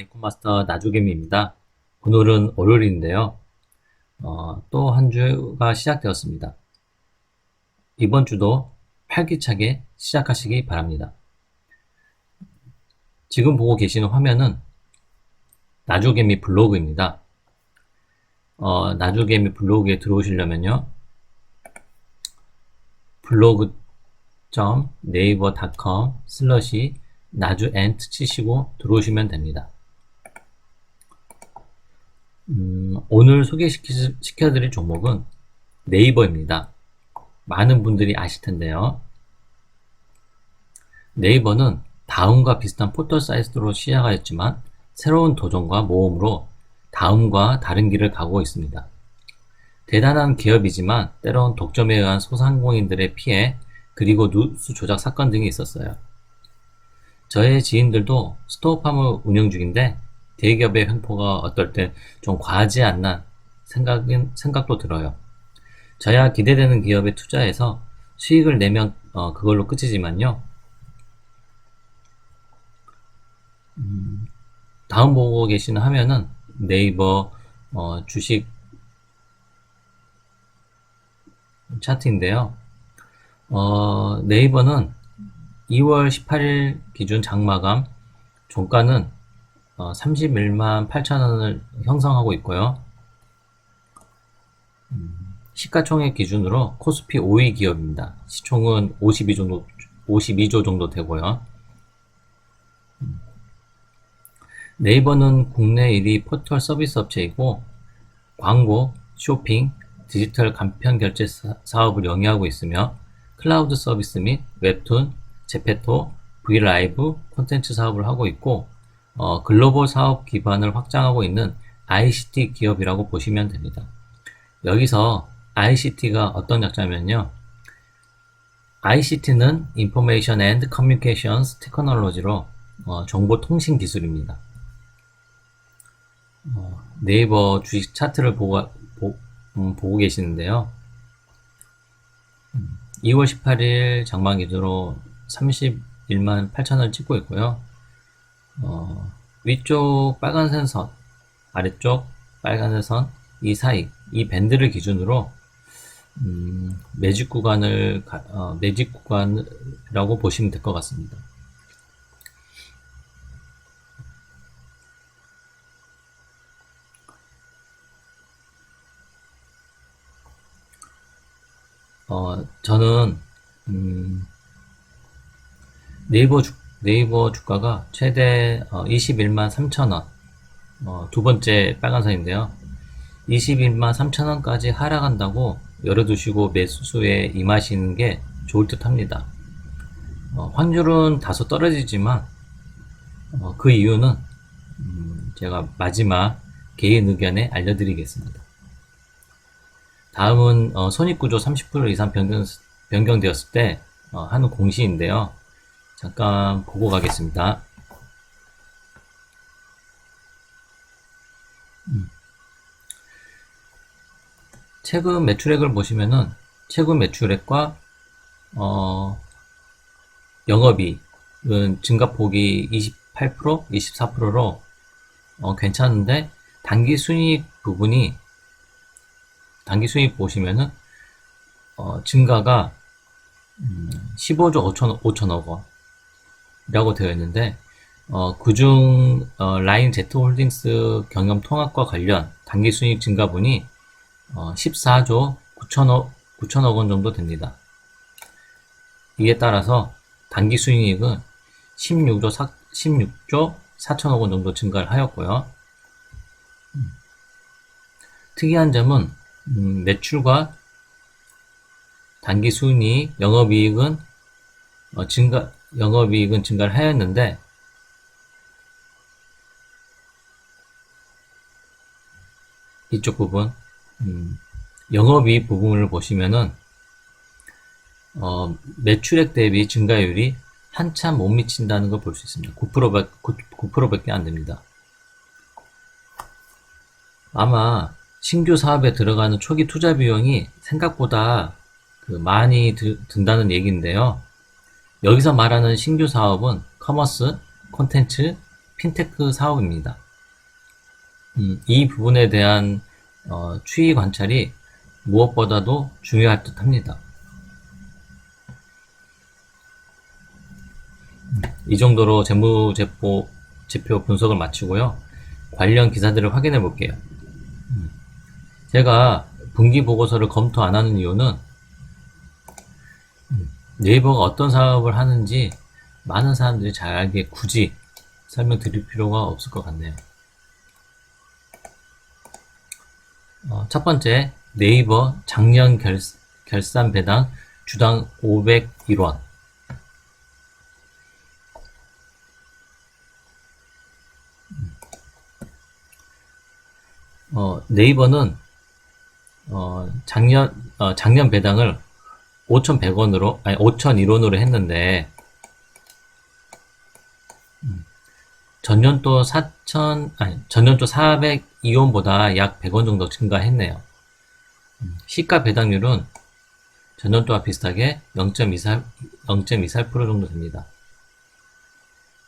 앵커마스터 나주겸입니다. 오늘은 월요일인데요. 어, 또 한 주가 시작되었습니다. 이번 주도 활기차게 시작하시기 바랍니다. 지금 보고 계시는 화면은 나주개미 블로그입니다. 어, 나주개미 블로그에 들어오시려면요. 블로그.네이버.com 슬러시 나주엔트 치시고 들어오시면 됩니다. 음, 오늘 소개시켜드릴 종목은 네이버입니다. 많은 분들이 아실 텐데요. 네이버는 다음과 비슷한 포털 사이트로 시작하였지만 새로운 도전과 모험으로 다음과 다른 길을 가고 있습니다. 대단한 기업이지만 때론 독점에 의한 소상공인들의 피해 그리고 누수 조작 사건 등이 있었어요. 저의 지인들도 스토어팜을 운영 중인데 대기업의 횡포가 어떨 때 좀 과하지 않나 생각은, 생각도 들어요. 저야 기대되는 기업에 투자해서 수익을 내면 어, 그걸로 끝이지만요. 음, 다음 보고 계시는 화면은 네이버 어, 주식 차트인데요. 어, 네이버는 2월 18일 기준 장마감 종가는 어, 31만 8천원을 형성하고 있고요. 음, 시가총액 기준으로 코스피 5위 기업입니다. 시총은 52 정도, 52조 정도 되고요. 음, 네이버는 국내 1위 포털 서비스 업체이고 광고, 쇼핑, 디지털 간편 결제 사업을 영위하고 있으며 클라우드 서비스 및 웹툰, 제페토, 브이라이브 콘텐츠 사업을 하고 있고 어, 글로벌 사업 기반을 확장하고 있는 ICT 기업이라고 보시면 됩니다. 여기서 ICT가 어떤 약자면요. ICT는 Information and Communications Technology로 어, 정보통신 기술입니다. 어, 네이버 주식 차트를 보고, 보, 음, 보고 계시는데요. 2월 18일 장만 기준으로 31만 8천을 찍고 있고요. 어, 위쪽 빨간색 선, 아래쪽 빨간색 선, 이 사이, 이 밴드를 기준으로 음, 매직 구간을 어, 매직 구간이라고 보시면 될 것 같습니다. 어, 저는 음, 네이버 주, 네이버 주가가 최대 어, 21만 3천원 어, 두 번째 빨간선인데요. 21만 3천원까지 하락한다고 열어두시고 매수수에 임하시는 게 좋을 듯 합니다. 어, 환율은 다소 떨어지지만 어, 그 이유는 음, 제가 마지막 개인 의견에 알려드리겠습니다. 다음은 어, 손익구조 30% 이상 변경, 변경되었을 때 어, 하는 공시인데요. 잠깐 보고 가겠습니다. 음. 최근 매출액을 보시면은 최근 매출액과 어, 영업이익은 증가폭이 28%, 24%로 어, 괜찮은데 단기 순이익 부분이 단기 수익 보시면은 어, 증가가 음, 15조 5천, 5천억 원이 라고 되어 있는데 어, 그중 어, 라인 제트홀딩스 경영 통합과 관련 단기 수익 증가분이 어, 14조 9천억 9천억 원 정도 됩니다. 이에 따라서 단기 수익은 16조 4, 16조 4천억 원 정도 증가를 하였고요. 음. 특이한 점은 음, 매출과 단기 순이익, 영업이익은 어, 증가, 영업이익은 증가를 하였는데 이쪽 부분 음, 영업이익 부분을 보시면은 어, 매출액 대비 증가율이 한참 못 미친다는 걸 볼 수 있습니다. 9%밖에, 9%밖에 안 됩니다. 아마 신규 사업에 들어가는 초기 투자 비용이 생각보다 그 많이 드, 든다는 얘기인데요. 여기서 말하는 신규 사업은 커머스, 콘텐츠, 핀테크 사업입니다. 음, 이 부분에 대한 어, 추이 관찰이 무엇보다도 중요할 듯 합니다. 이 정도로 재무제표 제표 분석을 마치고요. 관련 기사들을 확인해 볼게요. 음, 제가 분기 보고서를 검토 안 하는 이유는 음, 네이버가 어떤 사업을 하는지 많은 사람들이 잘 알기에 굳이 설명드릴 필요가 없을 것 같네요. 어, 첫 번째, 네이버 작년 결, 결산 배당 주당 501원. 어, 네이버는 어, 작년 어, 작년 배당을 5,100원으로 아니 5,001원으로 했는데 음, 전년도 4,000 아니 전년도 402원보다 약 100원 정도 증가했네요. 음, 시가 배당률은 전년도와 비슷하게 0.24 0.24% 정도 됩니다.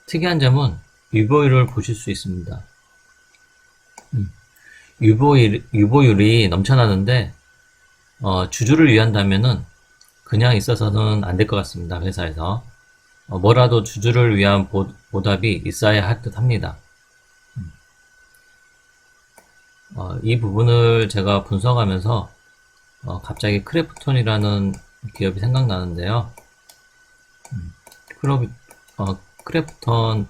특이한 점은 유보율을 보실 수 있습니다. 음, 유보율, 유보율이 넘쳐나는데 어, 주주를 위한다면은 그냥 있어서는 안 될 것 같습니다. 회사에서 어, 뭐라도 주주를 위한 보, 보답이 있어야 할 듯 합니다. 음. 어, 이 부분을 제가 분석하면서 어, 갑자기 크래프톤이라는 기업이 생각나는데요. 음, 크로비, 어, 크래프톤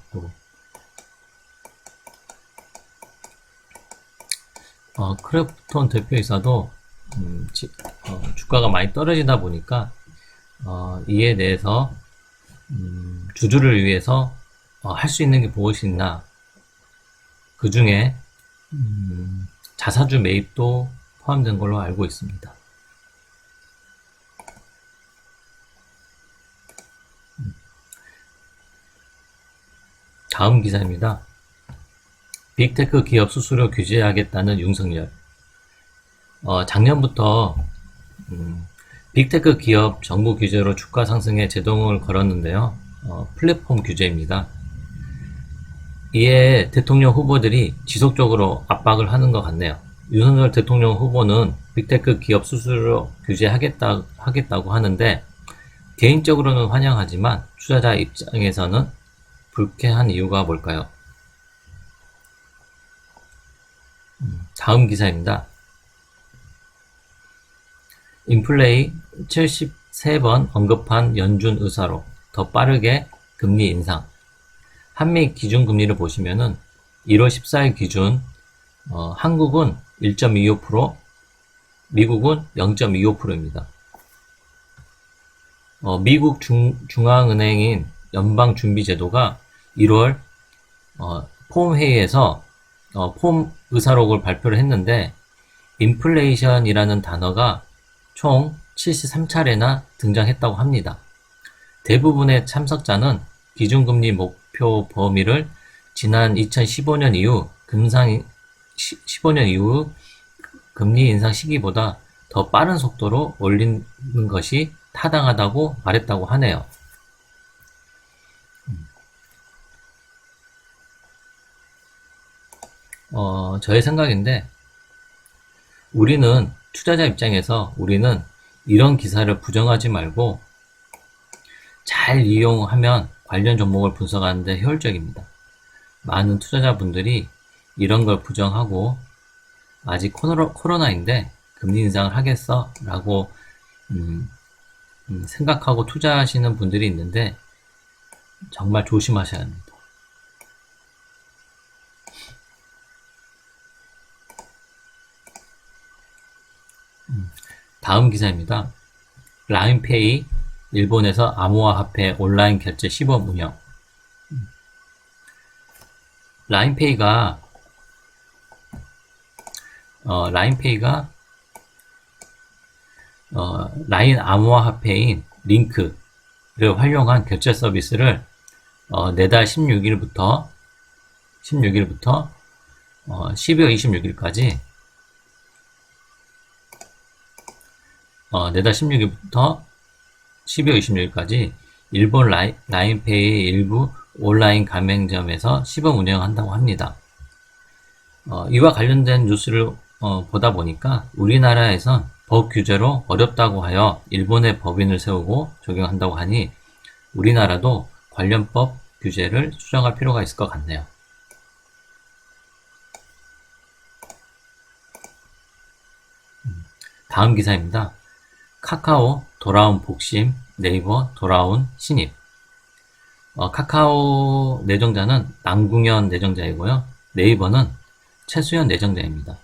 어, 크래프톤 대표이사도 음, 지, 어, 주가가 많이 떨어지다 보니까 어, 이에 대해서 음, 주주를 위해서 어, 할 수 있는 게 무엇이 있나 그 중에 음, 자사주 매입도 포함된 걸로 알고 있습니다. 음. 다음 기사입니다. 빅테크 기업 수수료 규제하겠다는 윤석열. 어, 작년부터 음, 빅테크 기업 정부 규제로 주가 상승에 제동을 걸었는데요. 어, 플랫폼 규제입니다. 이에 대통령 후보들이 지속적으로 압박을 하는 것 같네요. 윤석열 대통령 후보는 빅테크 기업 수수료 규제하겠다, 하겠다고 하는데, 개인적으로는 환영하지만 투자자 입장에서는 불쾌한 이유가 뭘까요? 다음 기사입니다. 인플레이 73번 언급한 연준 의사로 더 빠르게 금리 인상. 한미 기준금리를 보시면은 1월 14일 기준 어, 한국은 1.25%, 미국은 0.25%입니다. 어, 미국 중, 중앙은행인 연방준비제도가 1월 어, 폼 회의에서 어, 폼 의사록을 발표를 했는데 인플레이션이라는 단어가 총 73차례나 등장했다고 합니다. 대부분의 참석자는 기준금리 목표 범위를 지난 2015년 이후 금상 15년 이후 금리 인상 시기보다 더 빠른 속도로 올리는 것이 타당하다고 말했다고 하네요. 어, 저의 생각인데, 우리는 투자자 입장에서 우리는 이런 기사를 부정하지 말고 잘 이용하면 관련 종목을 분석하는 데 효율적입니다. 많은 투자자분들이 이런 걸 부정하고 아직 코로나, 인데 금리 인상을 하겠어? 라고 음, 음, 생각하고 투자하시는 분들이 있는데 정말 조심하셔야 합니다. 다음 기사입니다. 라인페이 일본에서 암호화화폐 온라인 결제 시범 운영 라인페이가 어, 라인페이가 어, 라인 암호화폐인 링크를 활용한 결제 서비스를 어, 내달 16일부터 16일부터 어, 12월 26일까지 어, 내달 16일부터 12월 26일까지 일본 라인, 라인페이의 일부 온라인 가맹점에서 시범 운영한다고 합니다. 어, 이와 관련된 뉴스를 어, 보다 보니까 우리나라에선 법 규제로 어렵다고 하여 일본의 법인을 세우고 적용한다고 하니 우리나라도 관련법 규제를 수정할 필요가 있을 것 같네요. 음, 다음 기사입니다. 카카오 돌아온 복심, 네이버 돌아온 신입. 어, 카카오 내정자는 남궁현 내정자이고요. 네이버는 최수연 내정자입니다.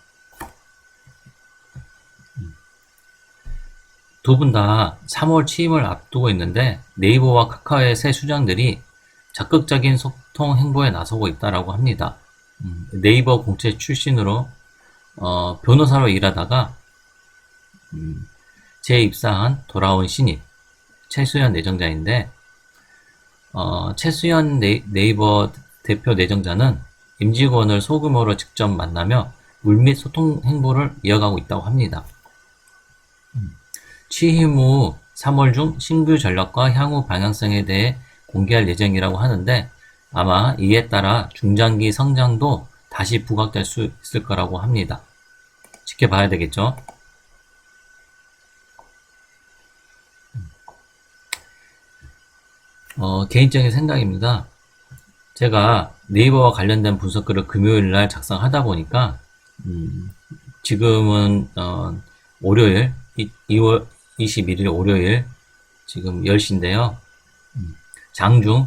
두 분 다 3월 취임을 앞두고 있는데 네이버와 카카오의 새 수장들이 적극적인 소통 행보에 나서고 있다라고 합니다. 음, 네이버 공채 출신으로 어, 변호사로 일하다가 음, 재입사한 돌아온 신입 최수연 내정자인데 어, 최수연 네, 네이버 대표 내정자는 임직원을 소규모로 직접 만나며 물밑 소통 행보를 이어가고 있다고 합니다. 음, 취임 후 3월 중 신규 전략과 향후 방향성에 대해 공개할 예정이라고 하는데 아마 이에 따라 중장기 성장도 다시 부각될 수 있을 거라고 합니다. 지켜봐야 되겠죠? 어, 개인적인 생각입니다. 제가 네이버와 관련된 분석글을 금요일 날 작성하다 보니까 음, 지금은 어, 월요일 2월 21일 월요일 지금 10시인데요. 음, 장중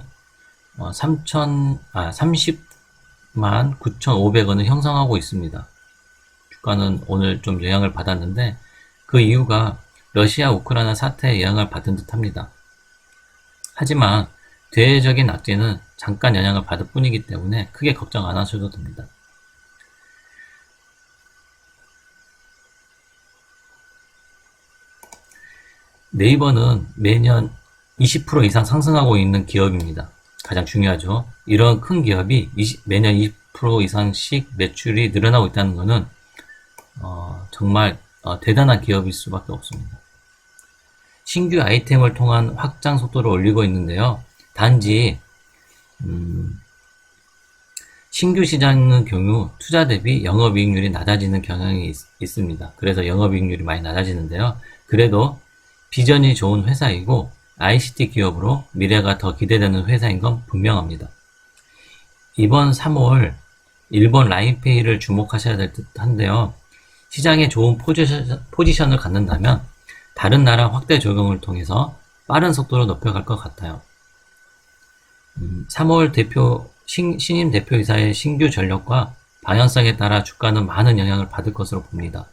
어, 3천 아 30만 9,500원을 형성하고 있습니다. 주가는 오늘 좀 영향을 받았는데 그 이유가 러시아 우크라이나 사태에 영향을 받은 듯합니다. 하지만 대외적인 악재는 잠깐 영향을 받을 뿐이기 때문에 크게 걱정 안 하셔도 됩니다. 네이버는 매년 20% 이상 상승하고 있는 기업입니다. 가장 중요하죠. 이런 큰 기업이 20, 매년 20% 이상씩 매출이 늘어나고 있다는 것은 어, 정말 어, 대단한 기업일 수밖에 없습니다. 신규 아이템을 통한 확장 속도를 올리고 있는데요. 단지 음, 신규 시장의 경우 투자 대비 영업이익률이 낮아지는 경향이 있, 있습니다. 그래서 영업이익률이 많이 낮아지는데요. 그래도 비전이 좋은 회사이고 ICT 기업으로 미래가 더 기대되는 회사인 건 분명합니다. 이번 3월 일본 라인페이를 주목하셔야 될 듯 한데요. 시장에 좋은 포지션, 포지션을 갖는다면 다른 나라 확대 적용을 통해서 빠른 속도로 높여갈 것 같아요. 음, 3월 대표 신, 신임 대표이사의 신규 전력과 방향성에 따라 주가는 많은 영향을 받을 것으로 봅니다.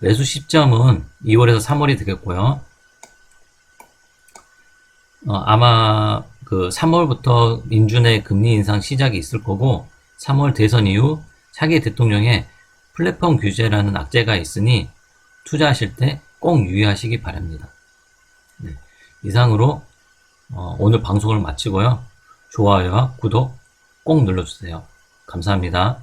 매수 시점은 2월에서 3월이 되겠고요. 어, 아마 그 3월부터 민준의 금리 인상 시작이 있을 거고 3월 대선 이후 차기 대통령의 플랫폼 규제라는 악재가 있으니 투자하실 때 꼭 유의하시기 바랍니다. 네, 이상으로 어, 오늘 방송을 마치고요. 좋아요와 구독 꼭 눌러주세요. 감사합니다.